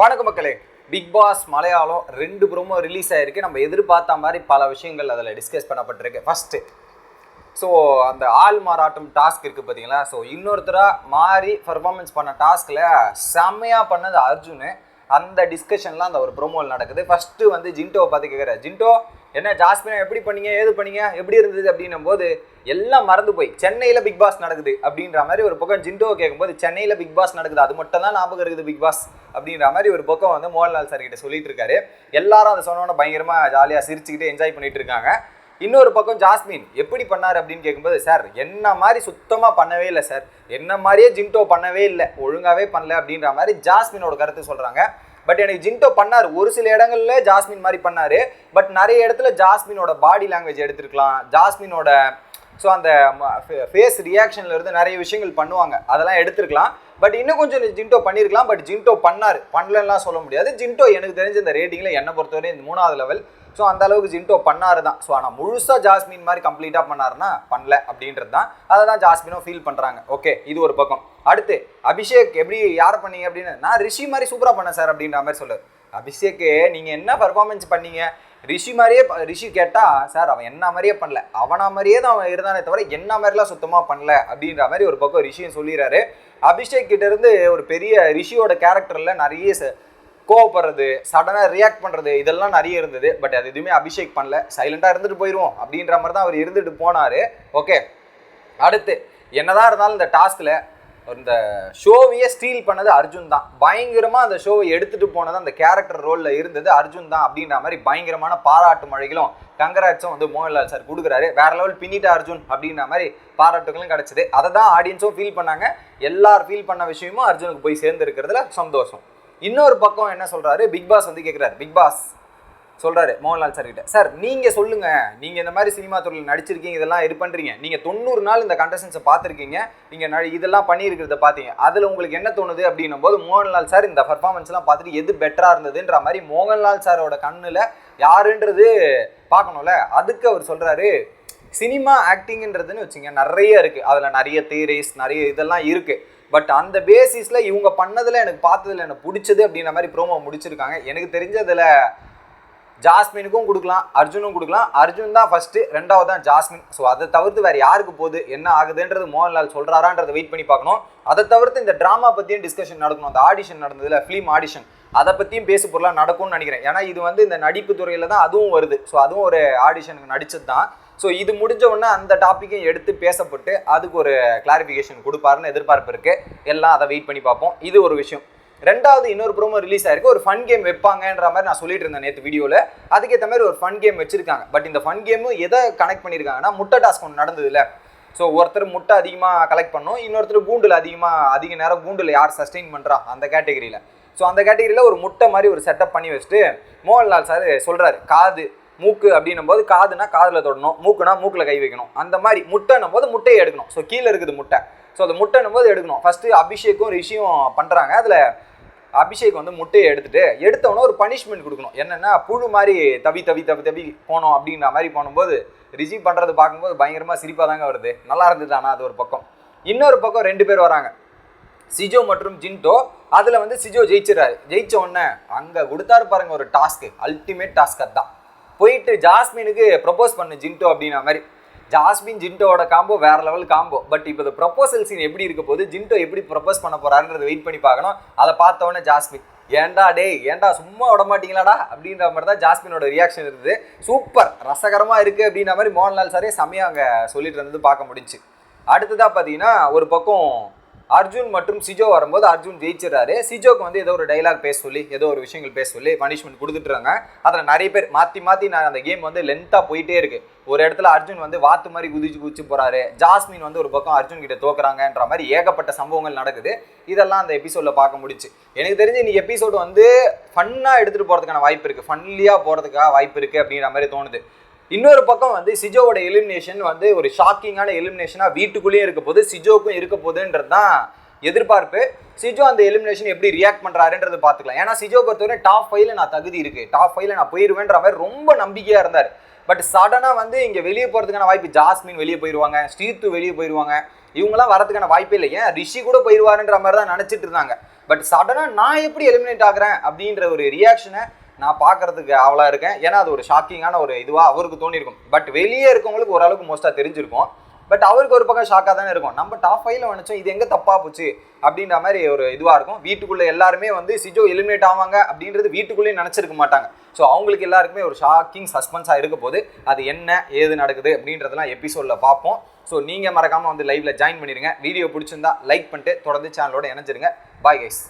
வணக்க மக்களே. Big pass Malayalam ரெண்டு ப்ரோமோ ரிலீஸ் ஆயிருக்கு. நம்ம எதிர்பார்த்த மாதிரி பல விஷயங்கள் அதில் டிஸ்கஸ் பண்ணப்பட்டிருக்கு. ஃபர்ஸ்ட் ஸோ அந்த ஆள் மாறாட்டம் டாஸ்க் இருக்குது பார்த்தீங்களா ஸோ இன்னொருத்தராக மாறி பர்ஃபார்மன்ஸ் பண்ண டாஸ்கில் செம்மையாக பண்ணது அர்ஜுனு. அந்த டிஸ்கஷன்லாம் அந்த ஒரு ப்ரோமோவில் நடக்குது. ஃபஸ்ட்டு வந்து ஜின்டோவை பார்த்து கேட்குற ஜின்டோ என்ன ஜாஸ்மினா எப்படி பண்ணீங்க ஏது பண்ணீங்க எப்படி இருந்தது அப்படின்னும் போது எல்லாம் மறந்து போய் சென்னையில் பிக் பாஸ் நடக்குது அப்படின்ற மாதிரி ஒரு பக்கம் ஜிண்டோ கேட்கும்போது சென்னையில் பிக் பாஸ் நடக்குது? அது மட்டும் தான் ஞாபகம் இருக்குது பிக் பாஸ் அப்படின்ற மாதிரி ஒரு பக்கம் வந்து மோகன்லால் சார் கிட்ட சொல்லிட்டு இருக்காரு. எல்லாரும் அதை சொன்னோன்னே பயங்கரமாக ஜாலியாக சிரிச்சுக்கிட்டு என்ஜாய் பண்ணிட்டு இருக்காங்க. இன்னொரு பக்கம் ஜாஸ்மின் எப்படி பண்ணார் அப்படின்னு கேட்கும்போது சார் என்ன மாதிரி சுத்தமாக பண்ணவே இல்லை சார். என்ன மாதிரியே ஜின்டோ பண்ணவே இல்லை. ஒழுங்காகவே பண்ணல. அப்படின்ற மாதிரி ஜாஸ்மினோட கருத்து சொல்கிறாங்க பட் எனக்கு ஜின்டோ பண்ணார். ஒரு சில இடங்கள்ல ஜாஸ்மின் மாதிரி பண்ணார். பட் நிறைய இடத்துல ஜாஸ்மினோட பாடி லாங்குவேஜ் எடுத்துருக்கலாம். ஜாஸ்மினோட ஸோ அந்த ஃபேஸ் ரியாக்ஷன்ல இருந்து நிறைய விஷயங்கள் பண்ணுவாங்க. அதெல்லாம் எடுத்துருக்கலாம். பட் இன்னும் கொஞ்சம் ஜின்டோ பண்ணியிருக்கலாம் பட் ஜின்டோ பண்ணார். பண்ணலலாம் சொல்ல முடியாது. ஜின்டோ எனக்கு தெரிஞ்ச இந்த ரேட்டிங்கில் என்னை பொறுத்தவரை இந்த மூணாவது லெவல் ஸோ அந்த அளவுக்கு ஜின்டோ பண்ணாரு தான். ஸோ ஆனால் முழுசாக ஜாஸ்மின் மாதிரி கம்ப்ளீட்டாக பண்ணாருன்னா பண்ணல அப்படின்றது தான். அதை தான் ஜாஸ்மினும் ஃபீல் பண்ணுறாங்க ஓகே இது ஒரு பக்கம். அடுத்து அபிஷேக் எப்படி யார் பண்ணீங்க அப்படின்னு? நான் ரிஷி மாதிரி சூப்பராக பண்ணேன் சார் அப்படின்ற மாதிரி சொல்லுது அபிஷேக்கு நீங்கள் என்ன பர்ஃபார்மன்ஸ் பண்ணீங்க? ரிஷி மாதிரியே ரிஷி கேட்டா சார் அவன் என்ன மாதிரியே பண்ணல. அவனா மாதிரியே தான் அவன் இருந்தானே தவிர என்ன மாதிரிலாம் சுத்தமாக பண்ணல. அப்படின்ற மாதிரி ஒரு பக்கம் ரிஷியும் சொல்லிடுறாரு அபிஷேக் கிட்ட இருந்து ஒரு பெரிய ரிஷியோட கேரக்டர்ல நிறைய ச- கோவப்படுறது சடனாக ரியாக்ட் பண்ணுறது இதெல்லாம் நிறைய இருந்தது. பட் அது எதுவுமே அபிஷேக் பண்ணல. சைலண்டாக இருந்துட்டு போயிடுவோம் அப்படின்ற மாதிரி தான் அவர் இருந்துட்டு போனார். ஓகே அடுத்து என்னதான் இருந்தாலும் இந்த டாஸ்கில் இந்த ஷோவையே ஸ்டீல் பண்ணது அர்ஜுன் தான். பயங்கரமாக அந்த ஷோவை எடுத்துகிட்டு போனது அந்த கேரக்டர் ரோலில் இருந்தது அர்ஜுன் தான் அப்படின்ற மாதிரி பயங்கரமான பாராட்டு மழைகளும் கங்கராட்சும் வந்து மோகன்லால் சார் கொடுக்குறாரு. வேற லெவல் பின்னிட்டா அர்ஜுன் அப்படின்ற மாதிரி பாராட்டுகளும் கிடச்சிது. அதை தான் ஆடியன்ஸும் ஃபீல் பண்ணாங்க. எல்லார் ஃபீல் பண்ண விஷயமும் அர்ஜுனுக்கு போய் சேர்ந்துருக்கிறதுல சந்தோஷம். இன்னொரு பக்கம் என்ன சொல்கிறாரு பிக் பாஸ் வந்து கேட்குறாரு பிக் பாஸ் சொல்கிறாரு மோகன்லால் சார் கிட்ட. சார் நீங்கள் சொல்லுங்கள் நீங்கள் இந்த மாதிரி சினிமா துறையில் நடிச்சிருக்கீங்க இதெல்லாம் இது பண்ணுறீங்க நீங்கள் தொண்ணூறு நாள் இந்த கண்டஸ்டன்ஸை பார்த்துருக்கீங்க. நீங்கள் நடி- இதெல்லாம் பண்ணியிருக்கிறத பார்த்தீங்க. அதில் உங்களுக்கு என்ன தோணுது அப்படின்னும் போது மோகன்லால் சார் இந்த பர்ஃபார்மன்ஸ்லாம் பார்த்துட்டு எது பெட்டராக இருந்ததுன்ற மாதிரி மோகன்லால் சாரோட கண்ணில் யாருன்றது பார்க்கணும்ல. அதுக்கு அவர் சொல்கிறாரு சினிமா ஆக்டிங்ன்றதுன்னு வச்சுங்க நிறைய இருக்குது அதில் நிறைய தியரிஸ் நிறைய இதெல்லாம் இருக்குது பட் அந்த பேசிஸில் இவங்க பண்ணதில் எனக்கு பார்த்ததில் எனக்கு பிடிச்சது அப்படின்ற மாதிரி ப்ரோமோ முடிச்சிருக்காங்க. எனக்கு தெரிஞ்சதில் ஜாஸ்மினுக்கும் கொடுக்கலாம் அர்ஜுனும் கொடுக்கலாம். அர்ஜுன் தான் ஃபஸ்ட்டு ரெண்டாவது தான் ஜாஸ்மின். ஸோ அதை தவிர்த்து வேறு யாருக்கு போகுது என்ன ஆகுதுன்றது மோகன்லால் சொல்கிறாரான்றதை வெயிட் பண்ணி பார்க்கணும். அதை தவிர்த்து இந்த ட்ராமா பற்றியும் டிஸ்கஷன் நடக்கணும். அந்த ஆடிஷன் நடந்ததில் ஃபிலிம் ஆடிஷன் அதை பற்றியும் பேசு பொருளாக நடக்கும்னு நினைக்கிறேன். ஏன்னா இது வந்து இந்த நடிப்பு துறையில் தான் அதுவும் வருது. ஸோ அதுவும் ஒரு ஆடிஷனுக்கு நடிச்சது தான். ஸோ இது முடிஞ்ச உடனே அந்த டாப்பிக்கையும் எடுத்து பேசப்பட்டு அதுக்கு ஒரு கிளாரிஃபிகேஷன் கொடுப்பாருன்னு எதிர்பார்ப்பு இருக்குது எல்லாம் அதை வெயிட் பண்ணி பார்ப்போம். இது ஒரு விஷயம். ரெண்டாவது இன்னொரு ப்ரோமோ ரிலீஸ் ஆயிருக்கு. ஒரு ஃபன் கேம் வைப்பாங்கன்ற மாதிரி நான் சொல்லிட்டு இருந்தேன் நேற்று வீடியோவில் அதுக்கேற்ற மாதிரி ஒரு ஃபன் கேம் வச்சிருக்காங்க. பட் இந்த ஃபன் கேமும் எதை கனெக்ட் பண்ணியிருக்காங்கன்னா முட்டை டாஸ்க் ஒன்று நடந்ததுல ஸோ ஒருத்தர் முட்டை அதிகமாக கலெக்ட் பண்ணும் இன்னொருத்தர் கூண்டில் அதிகமாக அதிக நேரம் கூண்டில் யார் சஸ்டெயின் பண்ணுறா அந்த கேட்டகரியில் ஸோ அந்த கேட்டகரியில் ஒரு முட்டை மாதிரி ஒரு செட்டப் பண்ணி வச்சுட்டு மோகன்லால் சார் சொல்கிறாரு காது மூக்கு அப்படின்னும் போது காதுனா காதில் தொடணும் மூக்குனா மூக்கில் கை வைக்கணும். அந்த மாதிரி முட்டைன்னும் போது முட்டையை எடுக்கணும். ஸோ கீழே இருக்குது முட்டை. ஸோ அந்த முட்டைன்னும் போது எடுக்கணும். ஃபஸ்ட்டு அபிஷேக்கும் ரிஷியும் பண்ணுறாங்க அதில் அபிஷேக் வந்து முட்டையை எடுத்துட்டு எடுத்தவொடனே ஒரு பனிஷ்மெண்ட் கொடுக்கணும். என்னென்னா புழு மாதிரி தவி தவி தவி தவி போனோம் அப்படின்ற மாதிரி போனும்போது ரிசீவ் பண்ணுறது பார்க்கும்போது பயங்கரமாக சிரிப்பாக தாங்க வருது. நல்லா இருந்தது ஆனால் அது ஒரு பக்கம். இன்னொரு பக்கம் ரெண்டு பேர் வராங்க. சிஜோ மற்றும் ஜின்டோ அதில் வந்து சிஜோ ஜெயிச்சிடறாரு. ஜெயிச்ச உடனே அங்கே கொடுத்தாரு பாருங்க ஒரு டாஸ்க்கு அல்டிமேட் டாஸ்க் அதான் போயிட்டு ஜாஸ்மினுக்கு ப்ரப்போஸ் பண்ணு ஜின்டோ அப்படின்ற மாதிரி. ஜாஸ்மின் ஜின்டோவோட காம்போ வேற லெவல் காம்போ பட் இப்போ இந்த ப்ரொபோசல் சீன் எப்படி இருக்க போது ஜின்டோ எப்படி ப்ரப்போஸ் பண்ண போறாருன்றத வெயிட் பண்ணி பார்க்கணும். அதை பார்த்த ஜாஸ்மின் ஏன்டா டேய் ஏன்டா சும்மா விட மாட்டீங்களாடா? அப்படின்ற மாதிரி தான் ஜாஸ்மினோட ரியாக்ஷன் இருந்தது. சூப்பர் ரசகரமாக இருக்குது அப்படின்ற மாதிரி மோகன்லால் சாரே செமையா அங்கே சொல்லிட்டு இருந்தது பார்க்க முடிஞ்சுச்சு. அடுத்ததாக பார்த்தீங்கன்னா ஒரு பக்கம் அர்ஜுன் மற்றும் சிஜோ வரும்போது அர்ஜுன் ஜெயிச்சிடறாரு. சிஜோக்கு வந்து ஏதோ ஒரு டைலாக் பேச சொல்லி ஏதோ ஒரு விஷயங்கள் பேச சொல்லி பனிஷ்மெண்ட் கொடுத்துட்றாங்க அதில் நிறைய பேர் மாற்றி மாற்றி நான் அந்த கேம் வந்து லென்த்தாக போயிட்டே இருக்கு. ஒரு இடத்துல அர்ஜுன் வந்து வாத்து மாதிரி குதிச்சு குதிச்சு போறாரு. ஜாஸ்மின் வந்து ஒரு பக்கம் அர்ஜுன் கிட்ட தோக்குறாங்கன்ற மாதிரி ஏகப்பட்ட சம்பவங்கள் நடக்குது. இதெல்லாம் அந்த எபிசோடில் பார்க்க முடிச்சு எனக்கு தெரிஞ்சு இன்னைக்கு எபிசோடு வந்து ஃபன்னாக எடுத்துகிட்டு போகிறதுக்கான வாய்ப்பு இருக்குது ஃபன்லியாக போகிறதுக்காக வாய்ப்பு இருக்குது அப்படின்ற மாதிரி தோணுது. இன்னொரு பக்கம் வந்து சிஜோவோட எலிமினேஷன் வந்து ஒரு ஷாக்கிங்கான எலிமினேஷனாக வீட்டுக்குள்ளேயே இருக்க போது சிஜோக்கும் இருக்க போதுன்றது தான் எதிர்பார்ப்பு. சிஜோ அந்த எலிமினேஷன் எப்படி ரியாக்ட் பண்ணுறாருன்றது பார்த்துக்கலாம். ஏன்னா சிஜோ பொறுத்தவரை டாப் ஃபைவ்ல நான் தகுதி இருக்கு. டாப் ஃபைவ்ல நான் போயிடுவேன்ற மாதிரி ரொம்ப நம்பிக்கையாக இருந்தார். பட் சடனாக வந்து இங்கே வெளியே போகிறதுக்கான வாய்ப்பு ஜாஸ்மின் வெளியே போயிடுவாங்க ஸ்ரீத்து வெளியே போயிடுவாங்க இவங்களாம் வரதுக்கான வாய்ப்பே இல்லை. ஏன்? ரிஷி கூட போயிடுவாருன்ற மாதிரி தான் நினச்சிட்டு இருந்தாங்க. பட் சடனாக நான் எப்படி எலிமினேட் ஆகிறேன் அப்படின்ற ஒரு ரியாக்ஷனை நான் பார்க்கறதுக்கு அவளா இருக்கேன். ஏன்னா அது ஒரு ஷாக்கிங்கான ஒரு இதுவாக அவருக்கு தோணியிருக்கும் பட் வெளியே இருக்கவங்களுக்கு ஓரளவுக்கு மோஸ்ட்டாக தெரிஞ்சிருக்கும். பட் அவருக்கு ஒரு பக்கம் ஷாக்காக தானே இருக்கும். நம்ம டாப் ஃபைவ்ல நினச்சோம் இது எங்கே தப்பா போச்சு? அப்படின்ற மாதிரி ஒரு இதுவாக இருக்கும். வீட்டுக்குள்ளே எல்லாருமே வந்து சிஜோ எலிமினேட் ஆவாங்க அப்படின்றது வீட்டுக்குள்ளேயும் நினச்சிருக்க மாட்டாங்க. ஸோ அவங்களுக்கு எல்லாருக்குமே ஒரு ஷாக்கிங் சஸ்பென்ஸாக இருக்க போது அது என்ன ஏது நடக்குது அப்படின்றதெல்லாம் எபிசோடில் பார்ப்போம். ஸோ நீங்கள் மறக்காமல் வந்து லைவில் ஜாயின் பண்ணிடுங்க வீடியோ பிடிச்சிருந்தா லைக் பண்ணிட்டு தொடர்ந்து சேனலோட இணைஞ்சிருங்க. Bye guys